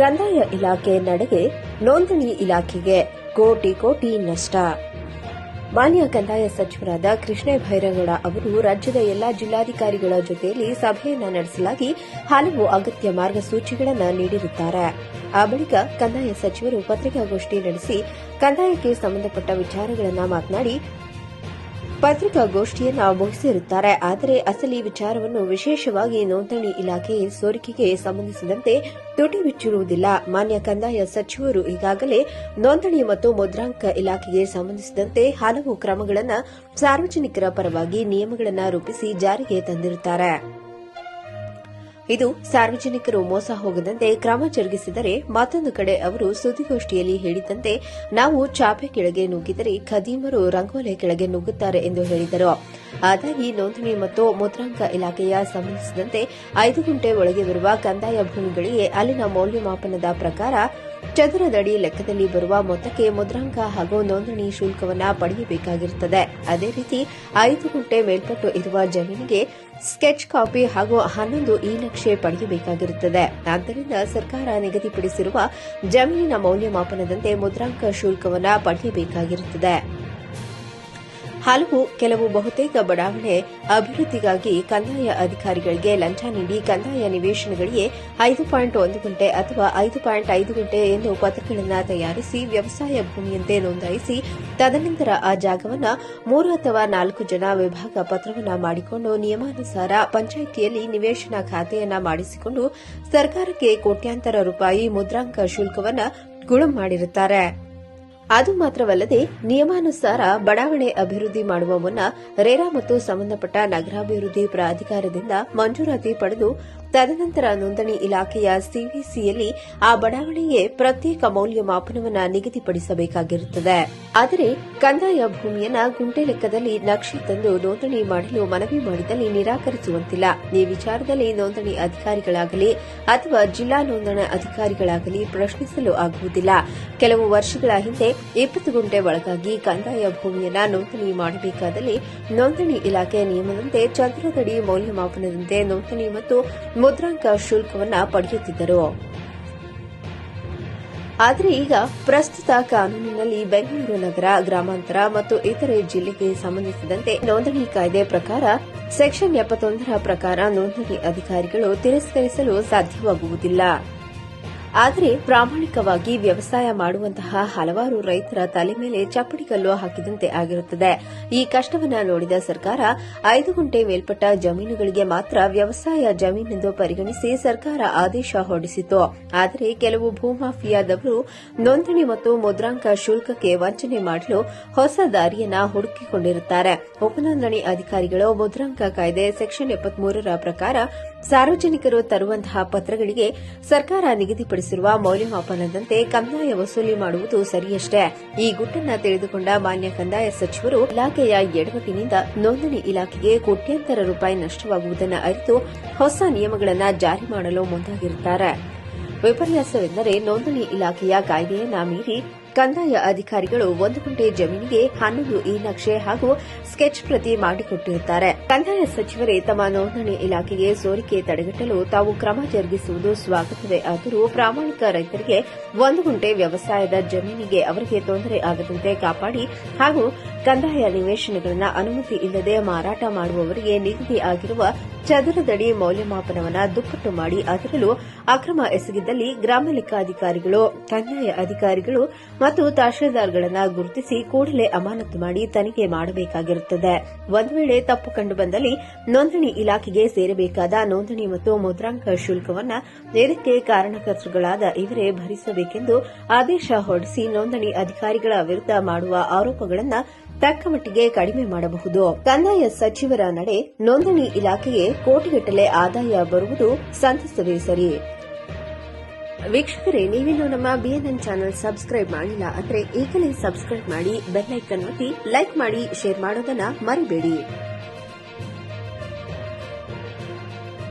ಕಂದಾಯ ಇಲಾಖೆ ನಡೆಗೆ ನೋಂದಣಿ ಇಲಾಖೆಗೆ ಕೋಟಿ ಕೋಟಿ ನಷ್ಟ. ಮಾನ್ಯ ಕಂದಾಯ ಸಚಿವರಾದ ಕೃಷ್ಣ ಭೈರೇಗೌಡ ಅವರು ರಾಜ್ಯದ ಎಲ್ಲಾ ಜಿಲ್ಲಾಧಿಕಾರಿಗಳ ಜೊತೆಯಲ್ಲಿ ಸಭೆಯನ್ನು ನಡೆಸಲಾಗಿ ಹಲವು ಅಗತ್ಯ ಮಾರ್ಗಸೂಚಿಗಳನ್ನು ನೀಡಿರುತ್ತಾರೆ. ಆ ಬಳಿಕ ಕಂದಾಯ ಸಚಿವರು ಪತ್ರಿಕಾಗೋಷ್ಠಿ ನಡೆಸಿ ಕಂದಾಯಕ್ಕೆ ಸಂಬಂಧಪಟ್ಟ ವಿಚಾರಗಳನ್ನು ಮಾತನಾಡಿ ಪತ್ರಿಕಾಗೋಷ್ಠಿಯನ್ನ ಮುಗಿಸಿರುತ್ತಾರೆ ಆದರೆ ಅಸಲಿ ವಿಚಾರವನ್ನು ವಿಶೇಷವಾಗಿ ನೋಂದಣಿ ಇಲಾಖೆ ಸೋರಿಕೆಗೆ ಸಂಬಂಧಿಸಿದಂತೆ ತುಟಿ ಬಿಚ್ಚಿರುವುದಿಲ್ಲ ಮಾನ್ಯ ಕಂದಾಯ ಸಚಿವರು ಈಗಾಗಲೇ ನೋಂದಣಿ ಮತ್ತು ಮುದ್ರಾಂಕ ಇಲಾಖೆಗೆ ಸಂಬಂಧಿಸಿದಂತೆ ಹಲವು ಕ್ರಮಗಳನ್ನು ಸಾರ್ವಜನಿಕರ ಪರವಾಗಿ ನಿಯಮಗಳನ್ನು ರೂಪಿಸಿ ಜಾರಿಗೆ ತಂದಿರುತ್ತಾರೆ. ಇದು ಸಾರ್ವಜನಿಕರು ಮೋಸ ಹೋಗದಂತೆ ಕ್ರಮ ಜರುಗಿಸಿದರೆ ಮತ್ತೊಂದು ಕಡೆ ಅವರು ಸುದ್ದಿಗೋಷ್ಠಿಯಲ್ಲಿ ಹೇಳಿದಂತೆ, ನಾವು ಚಾಪೆ ಕೆಳಗೆ ನುಗ್ಗಿದರೆ ಖದೀಮರು ರಂಗೋಲೆ ಕೆಳಗೆ ನುಗ್ಗುತ್ತಾರೆ ಎಂದು ಹೇಳಿದರು. ಆದಾಗಿ ನೋಂದಣಿ ಮತ್ತು ಮುದ್ರಾಂಕ ಇಲಾಖೆಯ ಸಂಬಂಧಿಸಿದಂತೆ ಐದು ಗಂಟೆ ಒಳಗೆ ಬರುವ ಕಂದಾಯ ಭೂಮಿಗಳಿಗೆ ಅಲ್ಲಿನ ಮೌಲ್ಯಮಾಪನದ ಪ್ರಕಾರ ಚದುರದಡಿ ಲೆಕ್ಕದಲ್ಲಿ ಬರುವ ಮೊತ್ತಕ್ಕೆ ಮುದ್ರಾಂಕ ಹಾಗೂ ನೋಂದಣಿ ಶುಲ್ಕವನ್ನು ಪಡೆಯಬೇಕಾಗಿರುತ್ತದೆ. ಅದೇ ರೀತಿ ಐದು ಗುಂಟೆ ಮೇಲ್ಪಟ್ಟು ಇರುವ ಜಮೀನಿಗೆ ಸ್ಕೆಚ್ ಕಾಪಿ ಹಾಗೂ ಹನ್ನೊಂದು ಈ ನಕ್ಷೆ ಪಡೆಯಬೇಕಾಗಿರುತ್ತದೆ. ಆದ್ದರಿಂದ ಸರ್ಕಾರ ನಿಗದಿಪಡಿಸಿರುವ ಜಮೀನಿನ ಮೌಲ್ಯಮಾಪನದಂತೆ ಮುದ್ರಾಂಕ ಶುಲ್ಕವನ್ನು ಪಡೆಯಬೇಕಾಗಿರುತ್ತದೆ. ಹಲವು ಕೆಲವು ಬಹುತೇಕ ಬಡಾವಣೆ ಅಭಿವೃದ್ಧಿಗಾಗಿ ಕಂದಾಯ ಅಧಿಕಾರಿಗಳಿಗೆ ಲಂಚ ನೀಡಿ ಕಂದಾಯ ನಿವೇಶನಗಳಿಗೆ ಐದು ಪಾಯಿಂಟ್ ಒಂದು ಗಂಟೆ ಅಥವಾ ಐದು ಪಾಯಿಂಟ್ ಐದು ಗಂಟೆ ಎಂದು ಪತ್ರಗಳನ್ನು ತಯಾರಿಸಿ ವ್ಯವಸಾಯ ಭೂಮಿಯಂತೆ ನೋಂದಾಯಿಸಿ ತದನಂತರ ಆ ಜಾಗವನ್ನು ಮೂರು ಅಥವಾ ನಾಲ್ಕು ಜನ ವಿಭಾಗ ಪತ್ರವನ್ನು ಮಾಡಿಕೊಂಡು ನಿಯಮಾನುಸಾರ ಪಂಚಾಯಿತಿಯಲ್ಲಿ ನಿವೇಶನ ಖಾತೆಯನ್ನು ಮಾಡಿಸಿಕೊಂಡು ಸರ್ಕಾರಕ್ಕೆ ಕೋಟ್ಯಾಂತರ ರೂಪಾಯಿ ಮುದ್ರಾಂಕ ಶುಲ್ಕವನ್ನು ಗುಣ ಮಾಡಿರುತ್ತಾರೆ. ಅದು ಮಾತ್ರವಲ್ಲದೆ ನಿಯಮಾನುಸಾರ ಬಡಾವಣೆ ಅಭಿವೃದ್ಧಿ ಮಾಡುವ ಮುನ್ನ ರೇರಾ ಮತ್ತು ಸಂಬಂಧಪಟ್ಟ ನಗರಾಭಿವೃದ್ಧಿ ಪ್ರಾಧಿಕಾರದಿಂದ ಮಂಜೂರಾತಿ ಪಡೆದು ತದನಂತರ ನೋಂದಣಿ ಇಲಾಖೆಯ ಸಿವಿಸಿಯಲ್ಲಿ ಆ ಬಡಾವಣೆಗೆ ಪ್ರತ್ಯೇಕ ಮೌಲ್ಯಮಾಪನವನ್ನು ನಿಗದಿಪಡಿಸಬೇಕಾಗಿರುತ್ತದೆ. ಆದರೆ ಕಂದಾಯ ಭೂಮಿಯನ್ನ ಗುಂಟೆ ಲೆಕ್ಕದಲ್ಲಿ ನಕ್ಷೆ ತಂದು ನೋಂದಣಿ ಮಾಡಲು ಮನವಿ ಮಾಡಿದಲ್ಲಿ ನಿರಾಕರಿಸುವಂತಿಲ್ಲ. ಈ ವಿಚಾರದಲ್ಲಿ ನೋಂದಣಿ ಅಧಿಕಾರಿಗಳಾಗಲಿ ಅಥವಾ ಜಿಲ್ಲಾ ನೋಂದಣಿ ಅಧಿಕಾರಿಗಳಾಗಲಿ ಪ್ರಶ್ನಿಸಲು ಆಗುವುದಿಲ್ಲ. ಕೆಲವು ವರ್ಷಗಳ ಹಿಂದೆ ಇಪ್ಪತ್ತು ಗುಂಟೆ ಒಳಗಾಗಿ ಕಂದಾಯ ಭೂಮಿಯನ್ನ ನೋಂದಣಿ ಮಾಡಬೇಕಾದಲ್ಲಿ ನೋಂದಣಿ ಇಲಾಖೆ ನಿಯಮದಂತೆ ಚಂದ್ರದಡಿ ಮೌಲ್ಯಮಾಪನದಂತೆ ನೋಂದಣಿ ಮತ್ತು ಮುದ್ರಾಂಕ ಶುಲ್ಕವನ್ನು ಪಡೆಯುತ್ತಿದ್ದರು. ಆದರೆ ಈಗ ಪ್ರಸ್ತುತ ಕಾನೂನಿನಲ್ಲಿ ಬೆಂಗಳೂರು ನಗರ, ಗ್ರಾಮಾಂತರ ಮತ್ತು ಇತರೆ ಜಿಲ್ಲೆಗೆ ಸಂಬಂಧಿಸಿದಂತೆ ನೋಂದಣಿ ಕಾಯ್ದೆ ಪ್ರಕಾರ ಸೆಕ್ಷನ್ ಎಪ್ಪತ್ತೊಂದರ ಪ್ರಕಾರ ನೋಂದಣಿ ಅಧಿಕಾರಿಗಳು ತಿರಸ್ಕರಿಸಲು ಸಾಧ್ಯವಾಗುವುದಿಲ್ಲ. ಆದರೆ ಪ್ರಾಮಾಣಿಕವಾಗಿ ವ್ಯವಸಾಯ ಮಾಡುವಂತಹ ಹಲವಾರು ರೈತರ ತಲೆ ಮೇಲೆ ಚಪ್ಪಡಿಕಲ್ಲು ಹಾಕಿದಂತೆ ಆಗಿರುತ್ತದೆ. ಈ ಕಷ್ಟವನ್ನ ನೋಡಿದ ಸರ್ಕಾರ ಐದು ಗುಂಟೆ ಮೇಲ್ಪಟ್ಟ ಜಮೀನುಗಳಿಗೆ ಮಾತ್ರ ವ್ಯವಸಾಯ ಜಮೀನೆಂದು ಪರಿಗಣಿಸಿ ಸರ್ಕಾರ ಆದೇಶ ಹೊರಡಿಸಿತು ಆದರೆ ಕೆಲವು ಭೂಮಾಫಿಯಾದವರು ನೋಂದಣಿ ಮತ್ತು ಮುದ್ರಾಂಕ ಶುಲ್ಕಕ್ಕೆ ವಂಚನೆ ಮಾಡಲು ಹೊಸ ದಾರಿಯನ್ನು ಹುಡುಕಿಕೊಂಡಿರುತ್ತಾರೆ. ಉಪನೋಂದಣಿ ಅಧಿಕಾರಿಗಳು ಮುದ್ರಾಂಕ ಕಾಯ್ದೆ ಸೆಕ್ಷನ್ ಎಪ್ಪತ್ಮೂರರ ಪ್ರಕಾರ ಸಾರ್ವಜನಿಕರು ತರುವಂತಹ ಪತ್ರಗಳಿಗೆ ಸರ್ಕಾರ ನಿಗದಿಪಡಿಸಿರುವ ಮೌಲ್ಯಮಾಪನದಂತೆ ಕಂದಾಯ ವಸೂಲಿ ಮಾಡುವುದು ಸರಿಯಷ್ಟೇ. ಈ ಗುಟ್ಟನ್ನು ತಿಳಿದುಕೊಂಡ ಮಾನ್ಯ ಕಂದಾಯ ಸಚಿವರು ಇಲಾಖೆಯ ಎಡವಟ್ಟಿನಿಂದ ನೋಂದಣಿ ಇಲಾಖೆಗೆ ಕೋಟ್ಯಾಂತರ ರೂಪಾಯಿ ನಷ್ಟವಾಗುವುದನ್ನು ಅರಿತು ಹೊಸ ನಿಯಮಗಳನ್ನು ಜಾರಿ ಮಾಡಲು ಮುಂದಾಗಿರುತ್ತಾರೆ. ವಿಪರ್ಯಾಸವೆಂದರೆ ನೋಂದಣಿ ಇಲಾಖೆಯ ಕಾಯ್ದೆಯನ್ನ ಮೀರಿ ಕಂದಾಯ ಅಧಿಕಾರಿಗಳು ಒಂದು ಗುಂಟೆ ಜಮೀನಿಗೆ ಹನ್ನೊಂದು ಈ ನಕ್ಷೆ ಹಾಗೂ ಸ್ಕೆಚ್ ಪ್ರತಿ ಮಾಡಿಕೊಟ್ಟಿರುತ್ತಾರೆ. ಕಂದಾಯ ಸಚಿವರೇ, ತಮ್ಮ ನೋಂದಣಿ ಇಲಾಖೆಗೆ ಸೋರಿಕೆ ತಡೆಗಟ್ಟಲು ತಾವು ಕ್ರಮ ಜರುಗಿಸುವುದು ಸ್ವಾಗತವೇ ಆದರೂ ಪ್ರಾಮಾಣಿಕ ರೈತರಿಗೆ ಒಂದು ಗುಂಟೆ ವ್ಯವಸಾಯದ ಜಮೀನಿಗೆ ಅವರಿಗೆ ತೊಂದರೆ ಆಗದಂತೆ ಕಾಪಾಡಿ ಹಾಗೂ ಕಂದಾಯ ನಿವೇಶನಗಳನ್ನು ಅನುಮತಿ ಇಲ್ಲದೆ ಮಾರಾಟ ಮಾಡುವವರಿಗೆ ನಿಗದಿ ಆಗಿರುವ ಚದುರದಡಿ ಮೌಲ್ಯಮಾಪನವನ್ನ ದುಪ್ಪಟ್ಟು ಮಾಡಿ ಅದರಲ್ಲೂ ಅಕ್ರಮ ಎಸಗಿದ್ದಲ್ಲಿ ಗ್ರಾಮ ಲೆಕ್ಕಾಧಿಕಾರಿಗಳು ಕಂದಾಯ ಅಧಿಕಾರಿಗಳು ಮತ್ತು ತಹಶೀಲ್ದಾರ್ಗಳನ್ನು ಗುರುತಿಸಿ ಕೂಡಲೇ ಅಮಾನತು ಮಾಡಿ ತನಿಖೆ ಮಾಡಬೇಕಾಗಿರುತ್ತದೆ. ಒಂದು ವೇಳೆ ತಪ್ಪು ಕಂಡುಬಂದಲ್ಲಿ ನೋಂದಣಿ ಇಲಾಖೆಗೆ ಸೇರಬೇಕಾದ ನೋಂದಣಿ ಮತ್ತು ಮುದ್ರಾಂಕ ಶುಲ್ಕವನ್ನು ಇದಕ್ಕೆ ಕಾರಣಕರ್ತೃಗಳಾದ ಇವರೇ ಭರಿಸಬೇಕೆಂದು ಆದೇಶ ಹೊರಡಿಸಿ ನೋಂದಣಿ ಅಧಿಕಾರಿಗಳ ವಿರುದ್ಧ ಮಾಡುವ ಆರೋಪಗಳನ್ನು ತಕ್ಕಮಟ್ಟಿಗೆ ಕಡಿಮೆ ಮಾಡಬಹುದು. ಕಂದಾಯ ಸಚಿವರ ನಡೆ ನೋಂದಣಿ ಇಲಾಖೆಗೆ ಕೋಟಿಗಟ್ಟಲೆ ಆದಾಯ ಬರುವುದು ಸಂತಸವೇ ಸರಿ. ವೀಕ್ಷಕರೇ, ನೀವಿನ್ನು ನಮ್ಮ ಬಿಎನ್ಎನ್ ಚಾನೆಲ್ ಸಬ್ಸ್ಕ್ರೈಬ್ ಮಾಡಿಲ್ಲ ಅಂದ್ರೆ ಈಗಲೇ ಸಬ್ಸ್ಕ್ರೈಬ್ ಮಾಡಿ ಬೆಲ್ಲೈಕನ್ ಒತ್ತಿ, ಲೈಕ್ ಮಾಡಿ, ಶೇರ್ ಮಾಡೋದನ್ನ ಮರಿಬೇಡಿ.